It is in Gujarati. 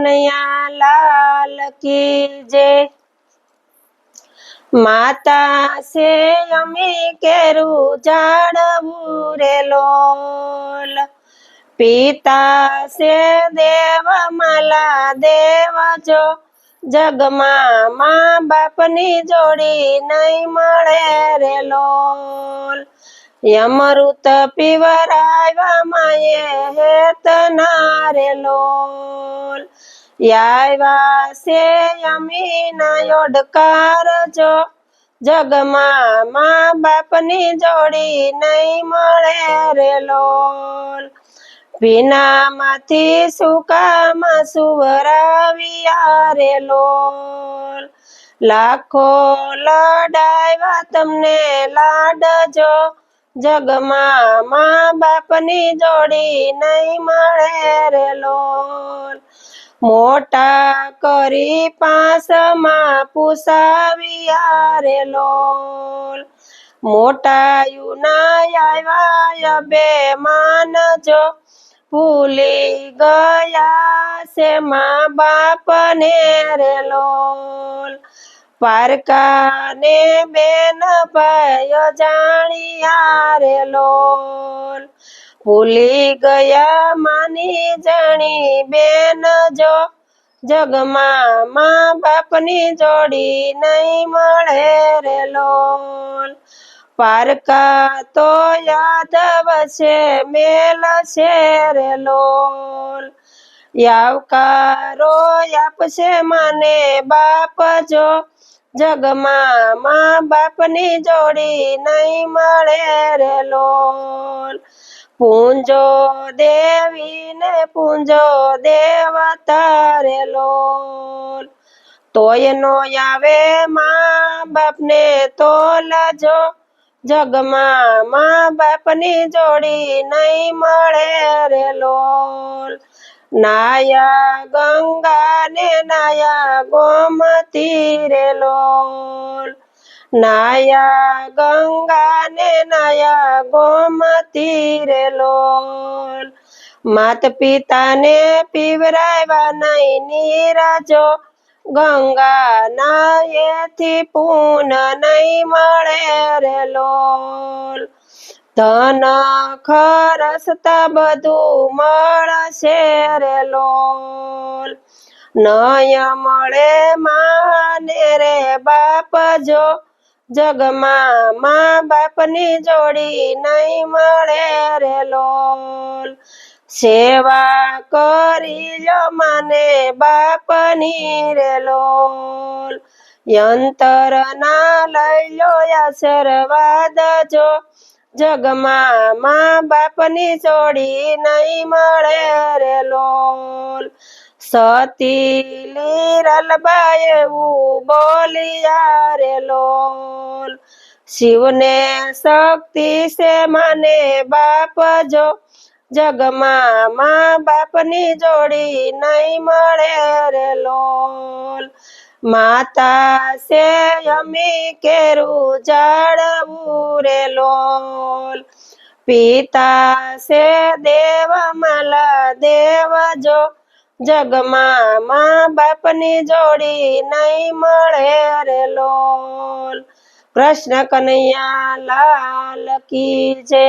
કનૈયા લાલ કી જય માતા સે અમે કેરું જાણવું રે લોલ. પિતા સે દેવ માલા દેવ જો. જગમાં મા બાપની જોડી નહીં મળે રે લોલ. યમૃત પીવરાવ્યા માયે હેત ના રે લોલ. યાવા છે અમીના યોડકાર જો જગમાં મા બાપની જોડી નહીં મળે રે લોલ. ભીનામાંથી સુકામાં સુવરાવ્યા રે લોલ. લાખો લડાવ્યા તમને લાડજો. જગમાં મા બાપની જોડી નહીં મળે રે લોલ. મોટા કરી પાસમાં પુસાવ્યા રે લોલ. મોટા યુના આવ્યા બે માનજો. ભૂલી ગયા છે મા બાપને રે લોલ. પારકાને બેન ભાઈઓ જાણ્યા રે લોલ. ભૂલી ગયા માની જાણી બેન જો જગમાં મા બાપની જોડી નહીં મળે રે લોલ. પારકા તો યાદવ છે મેલ છે લોલ. યાવકારો આપશે માને બાપ જો. જગમાં મા બાપની જોડી નહીં મળે રે લોલ. પૂંજો દેવીને પૂંજો દેવતા રે લોલ. તોય નો આવે મા બાપને તોલજો જગમાં મા બાપની જોડી નહીં મળે રે લોલ. નાયા ગંગા ને નાયા ગોમતી રે લોલ. નાયા ગંગા ને નાયા ગોમતી રે લોલ. માત પિતાને પીવરાવ્યા નહીં નીરાજો. ગંગા નાયેથી પૂન નહીં મળે રે લોલ. ધન ખરસતા બધું મળશે રે લોલ. નય મળે માને રે બાપ જો. જગમાં મા બાપની જોડી નહીં મળે રે લોલ. સેવા કરી લો માને બાપની રે લોલ. યંતર ના લઈ લો યા સરવાદ જો. જગમાં મા બાપની જોડી નહીં મળે રે લોલ. સતી લીરલબા એવું બોલિયા રે લોલ. શિવને શક્તિ છે મને બાપ જો. જગમાં મા બાપની જોડી નહીં મળે રે લોલ. માતા સે અમી કેરું જાડવું રે લોલ. પિતા છે દેવ માલા દેવ જો જગમાં મા બાપની જોડી નહીં મળે રે લોલ. કૃષ્ણ કનૈયા લાલ કી જય.